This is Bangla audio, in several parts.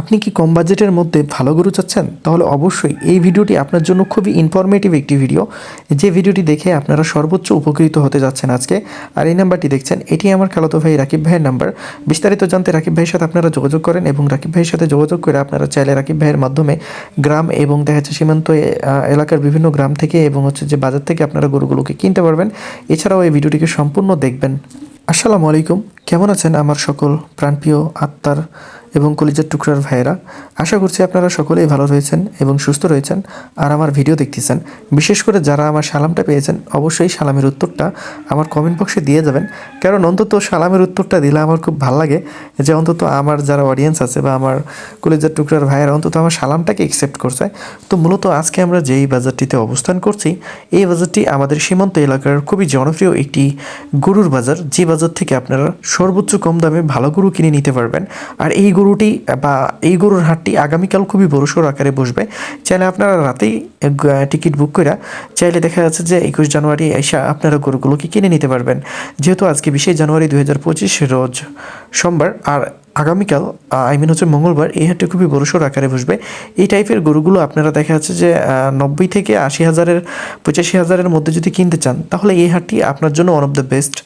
আপনি কি কম বাজেটের মধ্যে ভালো গরু চাচ্ছেন? তাহলে অবশ্যই এই ভিডিওটি আপনার জন্য খুবই ইনফরমেটিভ একটি ভিডিও যে ভিডিওটি দেখে আপনারা সর্বোচ্চ উপকৃত হতে যাচ্ছেন আজকে। আর এই নাম্বারটি দেখছেন, এটি আমার খালাতো ভাই রাকিব ভাইয়ের নাম্বার। বিস্তারিত জানতে রাকিব ভাইয়ের সাথে আপনারা যোগাযোগ করেন এবং রাকিব ভাইয়ের সাথে যোগাযোগ করে আপনারা চাইলে রাকিব ভাইয়ের মাধ্যমে গ্রাম এবং দেখা যাচ্ছে সীমান্ত এলাকার বিভিন্ন গ্রাম থেকে এবং হচ্ছে যে বাজার থেকে আপনারা গরুগুলোকে কিনতে পারবেন। এছাড়াও এই ভিডিওটিকে সম্পূর্ণ দেখবেন। আসসালামু আলাইকুম, কেমন আছেন আমার সকল প্রাণপ্রিয় আত্মার এবং কলিজার টুকরার ভাইয়েরা, আশা করছি আপনারা সকলেই ভালো রয়েছেন এবং সুস্থ রয়েছেন আর আমার ভিডিও দেখতেছেন। বিশেষ করে যারা আমার সালামটা পেয়েছেন, অবশ্যই সালামের উত্তরটা আমার কমেন্ট বক্সে দিয়ে যাবেন। কারণ অন্তত সালামের উত্তরটা দিলে আমার খুব ভালো লাগে যে অন্তত আমার যারা অডিয়েন্স আছে বা আমার কলেজের টুকরার ভাইয়েরা অন্তত আমার সালামটাকে অ্যাকসেপ্ট করছে। তো মূলত আজকে আমরা যেই বাজারটিতে অবস্থান করছি, এই বাজারটি আমাদের সীমান্ত এলাকার খুবই জনপ্রিয় একটি গরুর বাজার। যে বাজার থেকে আপনারা সর্বোচ্চ কম দামে ভালো গরু কিনে নিতে পারবেন। আর এই গরুটি, বা এই গরুর হাটটি আগামীকাল খুবই বড়সড় আকারে বসবে। চাইলে আপনারা রাতেই টিকিট বুক করে চাইলে দেখা যাচ্ছে যে একুশ জানুয়ারি এসে আপনারা গরুগুলোকে কিনে নিতে পারবেন। যেহেতু আজকে বিশে জানুয়ারি দু হাজার পঁচিশ রোজ সোমবার, আর আগামীকাল আই মিন হচ্ছে মঙ্গলবার, এই হাটটি খুবই বড়সড় আকারে বসবে। এই টাইপের গরুগুলো আপনারা দেখা যাচ্ছে যে নব্বই থেকে আশি হাজারের, পঁচাশি হাজারের মধ্যে যদি কিনতে চান, তাহলে এই হাটটি আপনার জন্য ওয়ান অফ দ্য বেস্ট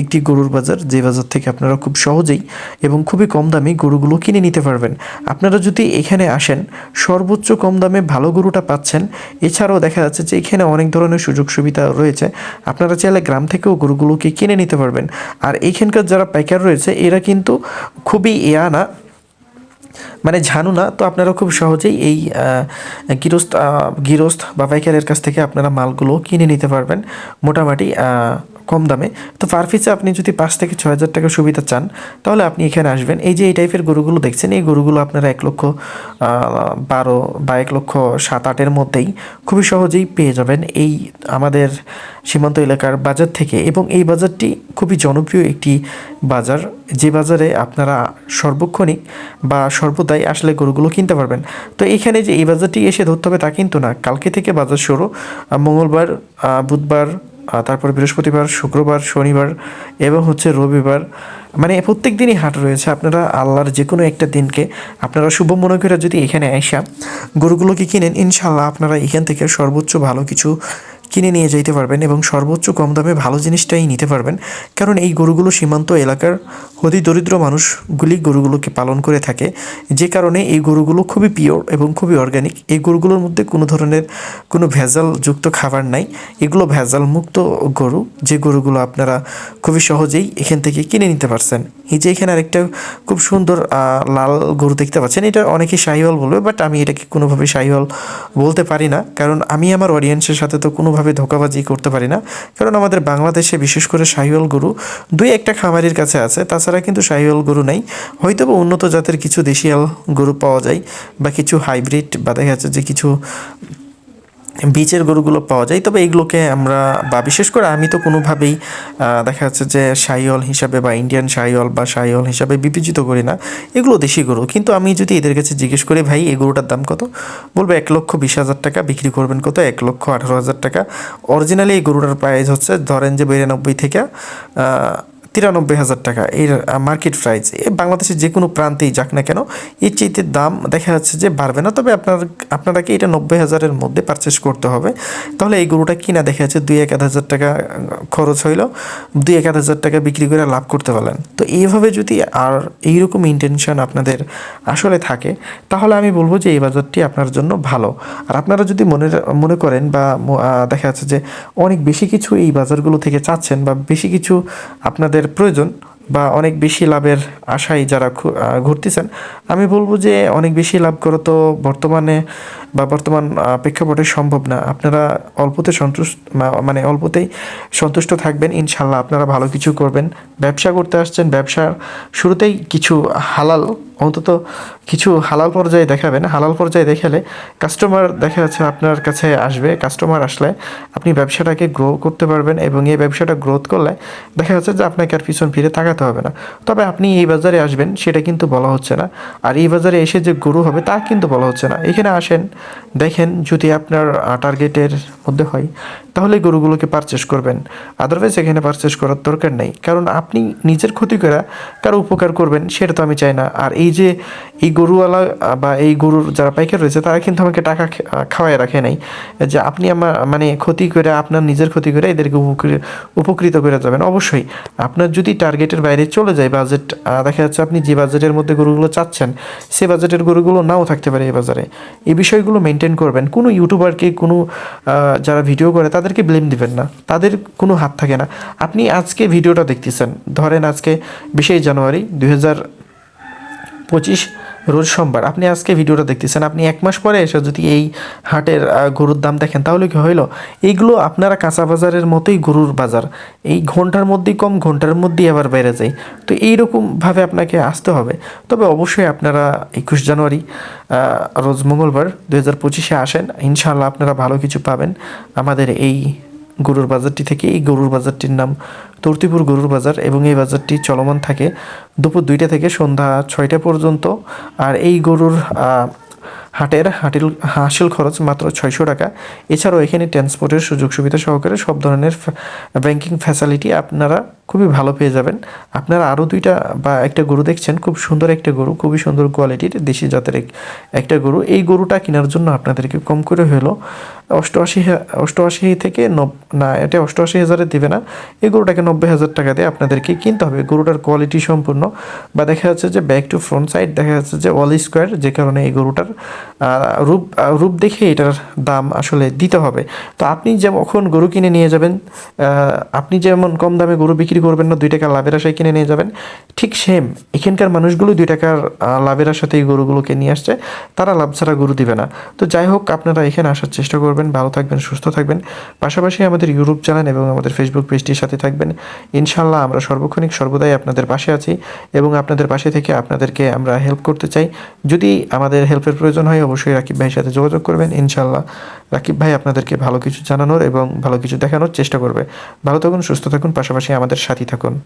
একটি গরুর বাজার, যে বাজার থেকে আপনারা খুব সহজেই এবং খুবই কম দামে গরুগুলো কিনে নিতে পারবেন। আপনারা যদি এখানে আসেন, সর্বোচ্চ কম দামে ভালো গরুটা পাচ্ছেন, এছাড়াও দেখা যাচ্ছে যে, এখানে অনেক ধরনের সুযোগ সুবিধা রয়েছে। আপনারা চাইলে গ্রাম থেকেও গরুগুলোকে কিনে নিতে পারবেন। আর এইখানকার যারা পাইকার রয়েছে, এরা কিন্তু খুবই এয়া না মানে জানু না তো আপনারা খুব সহজেই এই আহ, গৃহস্থ বা পাইকারের কাছ থেকে আপনারা মালগুলো কিনে নিতে পারবেন। মোটামুটি কম দামে। তো পার আপনি যদি পাঁচ থেকে ছয় হাজার টাকা সুবিধা চান, তাহলে আপনি এখানে আসবেন। এই যে এই টাইপের গরুগুলো দেখছেন, এই গরুগুলো আপনারা এক লক্ষ বারো বা এক লক্ষ সাত আটের মধ্যেই খুবই সহজেই পেয়ে যাবেন এই আমাদের সীমান্ত এলাকার বাজার থেকে। এবং এই বাজারটি খুবই জনপ্রিয় একটি বাজার। যে বাজারে আপনারা সর্বক্ষণিক বা সর্বদাই আসলে গরুগুলো কিনতে পারবেন। তো এখানে যে এই বাজারটি এসে ধরতে হবে তা কিন্তু না। কালকে থেকে বাজার শুরু মঙ্গলবার বুধবার তারপর বৃহস্পতিবার, শুক্রবার, শনিবার এবং হচ্ছে রবিবার। মানে প্রত্যেক দিনই হাট রয়েছে। আপনারা আল্লাহর যে কোনো একটা দিনকে আপনারা শুভ মনে করে যদি এখানে আসা গরুগুলোকে কিনেন ইনশাল্লাহ আপনারা এখান থেকে সর্বোচ্চ ভালো কিছু কিনে নিয়ে যেতে পারবেন এবং সর্বোচ্চ কম দামে ভালো জিনিসটাই নিতে পারবেন। কারণ এই গরুগুলো সীমান্ত এলাকার অতি দরিদ্র মানুষগুলি গরুগুলোকে পালন করে থাকে। যে কারণে এই গরুগুলো খুবই পিওর এবং খুবই অর্গানিক এই গরুগুলোর মধ্যে কোনো ধরনের কোনো ভেজাল যুক্ত খাবার নাই। এগুলো ভেজাল মুক্ত গরু। যে গরুগুলো আপনারা খুবই সহজেই এখান থেকে কিনে নিতে পারছেন। এই যে এখানে আরেকটা খুব সুন্দর লাল গরু দেখতে পাচ্ছেন। এটা অনেকে শাহিওয়াল বলবে, বাট আমি এটাকে কোনোভাবে শাহিওয়াল বলতে পারি না। কারণ আমি আমার অডিয়েন্সের সাথে তো কোনোভাবে ধোকাবাজি করতে পারি না। কারণ আমাদের বাংলাদেশে বিশেষ করে শাহিওয়াল গরু দুই একটা খামারির কাছে আছে, তাছাড়া কিন্তু শাহিওয়াল গরু নাই। হয়তো বা উন্নত জাতের কিছু দেশিয়াল গরু পাওয়া যায় বা কিছু হাইব্রিড বা দেখা যাচ্ছে যে কিছু বীচের গরুগুলো পাওয়া যায়। তবে এইগুলোকে আমরা বা বিশেষ করে আমি তো কোনোভাবেই দেখা যাচ্ছে যে শাহিওয়াল হিসাবে বা ইন্ডিয়ান শাহিওয়াল বা শাহিওয়াল হিসাবে বিবেচিত করি না। এগুলো দেশি গরু। কিন্তু আমি যদি এদের কাছে জিজ্ঞেস করি, ভাই, এই গরুটার দাম কত? বলবে, এক লক্ষ বিশ হাজার টাকা। বিক্রি করবেন কত? এক লক্ষ আঠারো হাজার টাকা। অরিজিনালি এই গরুটার প্রাইস হচ্ছে, ধরেন যে বিরানব্বই থেকে তিরানব্বই হাজার টাকা। এর মার্কেট প্রাইস বাংলাদেশের যে কোনো প্রান্তেই যাক না কেন, এর চাইতে দাম দেখা যাচ্ছে যে বাড়বে না। তবে আপনার, আপনারাকে এটা নব্বই হাজারের মধ্যে পারচেস করতে হবে। তাহলে এই গরুটা কিনা দেখা যাচ্ছে দুই এক হাজার টাকা খরচ হইল। দুই এক হাজার টাকা বিক্রি করে লাভ করতে পারলেন। তো এইভাবে যদি আর এইরকম ইন্টেনশন আপনাদের আসলে থাকে, তাহলে আমি বলব যে এই বাজারটি আপনার জন্য ভালো। আর আপনারা যদি মনে মনে করেন বা দেখা যাচ্ছে যে অনেক বেশি কিছু এই বাজারগুলো থেকে চাচ্ছেন বা বেশি কিছু আপনাদের প্রয়োজন বা অনেক বেশি লাভের আশায় যারা ঘুরতেছেন, আমি বলব যে অনেক বেশি লাভ করো তো বর্তমানে বা বর্তমান প্রেক্ষাপটে সম্ভব না। আপনারা অল্পতে সন্তুষ্ট মানে অল্পতেই সন্তুষ্ট থাকবেন ইনশাল্লাহ আপনারা ভালো কিছু করবেন। ব্যবসা করতে আসছেন ব্যবসার শুরুতেই কিছু হালাল, অন্তত কিছু হালাল পর্যায়ে দেখাবেন। হালাল পর্যায়ে দেখালে কাস্টমার দেখা যাচ্ছে আপনার কাছে আসবে কাস্টমার আসলে আপনি ব্যবসাটাকে গ্রো করতে পারবেন এবং এই ব্যবসাটা গ্রোথ করলে দেখা যাচ্ছে যে আপনাকে আর পিছন ফিরে তাকাতে হবে না। তবে আপনি এই বাজারে আসবেন, সেটা কিন্তু বলা হচ্ছে না। আর এই বাজারে এসে যে গরু হবে, তা কিন্তু বলা হচ্ছে না। এখানে আসেন দেখেন যদি আপনার টার্গেটের মধ্যে হয়, তাহলে গরুগুলোকে পারচেস করবেন। আদারওয়াইজ এখানে পারচেস করার দরকার নেই। কারণ আপনি নিজের ক্ষতি করে কারও উপকার করবেন, সেটা তো আমি চাই না। আর এই যে, এই গরুওয়ালা বা এই গরুর যারা পাইকার রয়েছে, তারা কিন্তু আমাকে টাকা খাওয়ায় রাখে নাই। যে আপনি আমার মানে ক্ষতি করে, আপনার নিজের ক্ষতি করে এদেরকে উপকৃ- উপকৃত করে যাবেন, অবশ্যই। আপনার যদি টার্গেটের বাইরে চলে যায় বাজেট দেখা যাচ্ছে আপনি যে বাজেটের মধ্যে গরুগুলো চাচ্ছেন, সে বাজেটের গরুগুলো নাও থাকতে পারে এই বাজারে। এই বিষয়গুলো মেনটেন করবেন। কোনো ইউটিউবারকে কোনো যারা ভিডিও করে, তাদেরকে ব্লেম দিবেন না। তাদের কোনো হাত থাকে না। আপনি আজকে ভিডিওটা দেখতেছেন। ধরেন আজকে বিশেষ জানুয়ারি দুই হাজার পঁচিশ রোজ সোমবার। আপনি আজকে ভিডিওটা দেখতেছেন, আপনি এক মাস পরে এসে যদি এই হাটের গরুর দাম দেখেন, তাহলে কি হইল? এইগুলো আপনারা কাঁচা বাজারের মতোই গরুর বাজার। এই ঘণ্টার মধ্যেই কম, ঘণ্টার মধ্যেই আবার বেড়ে যায়। তো এইরকমভাবে আপনাকে আসতে হবে। তবে অবশ্যই আপনারা একুশ জানুয়ারি রোজ মঙ্গলবার দু হাজার পঁচিশে আসেন। ইনশাআল্লাহ আপনারা ভালো কিছু পাবেন আমাদের এই গরুর বাজারটি থেকে এই গরুর বাজারটির নাম তর্তিপুর গরুর বাজার এবং এই বাজারটি চলমান থাকে দুপুর দুইটা থেকে সন্ধ্যা ছয়টা পর্যন্ত। আর এই গরুর হাটের হাটিল, হাসিল খরচ মাত্র ছয়শো টাকা। এছাড়াও এখানে ট্রান্সপোর্টের সুযোগ সুবিধা সহকারে সব ধরনের ব্যাংকিং ফ্যাসিলিটি আপনারা খুবই ভালো পেয়ে যাবেন। আপনারা আরও দুইটা বা একটা গরু দেখছেন, খুব সুন্দর একটা গরু, খুবই সুন্দর কোয়ালিটির দেশি জাতের একটা গরু। এই গরুটা কেনার জন্য আপনাদেরকে কম করে হলো অষ্টআশি অষ্টআশি থেকে নব না, এটা অষ্টআশি হাজারে দেবে না। এই গরুটাকে নব্বই হাজার টাকা দিয়ে আপনাদেরকে কিনতে হবে। গরুটার কোয়ালিটি সম্পূর্ণ। বা দেখা যাচ্ছে যে ব্যাক টু ফ্রন্ট সাইড দেখা যাচ্ছে যে অল স্কোয়ার যে কারণে এই গরুটার রূপ রূপ দেখে এটার দাম আসলে দিতে হবে। তো আপনি যখন গরু কিনে নিয়ে যাবেন আপনি যেমন কম দামে গরু বিক্রি করবেন না, দুই টাকা লাভের আশায় কিনে নিয়ে যাবেন, ঠিক সেম এখানকার মানুষগুলো দুই টাকার লাভের আশাতে এই গরুগুলোকে নিয়ে আসছে। তারা লাভ ছাড়া গরু দিবে না। তো যাই হোক, আপনারা এখানে আসার চেষ্টা করবেন। ভালো থাকবেন, সুস্থ থাকবেন। পাশাপাশি আমাদের ইউরোপ চ্যানেল এবং আমাদের ফেসবুক পেজটির সাথে থাকবেন। ইনশাল্লাহ আমরা সর্বক্ষণিক সর্বদাই আপনাদের পাশে আছি এবং আপনাদের পাশে থেকে আপনাদেরকে আমরা হেল্প করতে চাই। যদি আমাদের হেল্পের প্রয়োজন হয়, অবশ্যই রাকিব ভাইয়ের সাথে যোগাযোগ করবেন। ইনশাল্লাহ রাকিব ভাই আপনাদেরকে ভালো কিছু জানানোর এবং ভালো কিছু দেখানোর চেষ্টা করবে। ভালো থাকুন, সুস্থ থাকুন, পাশাপাশি আমাদের সাথী থাকুন।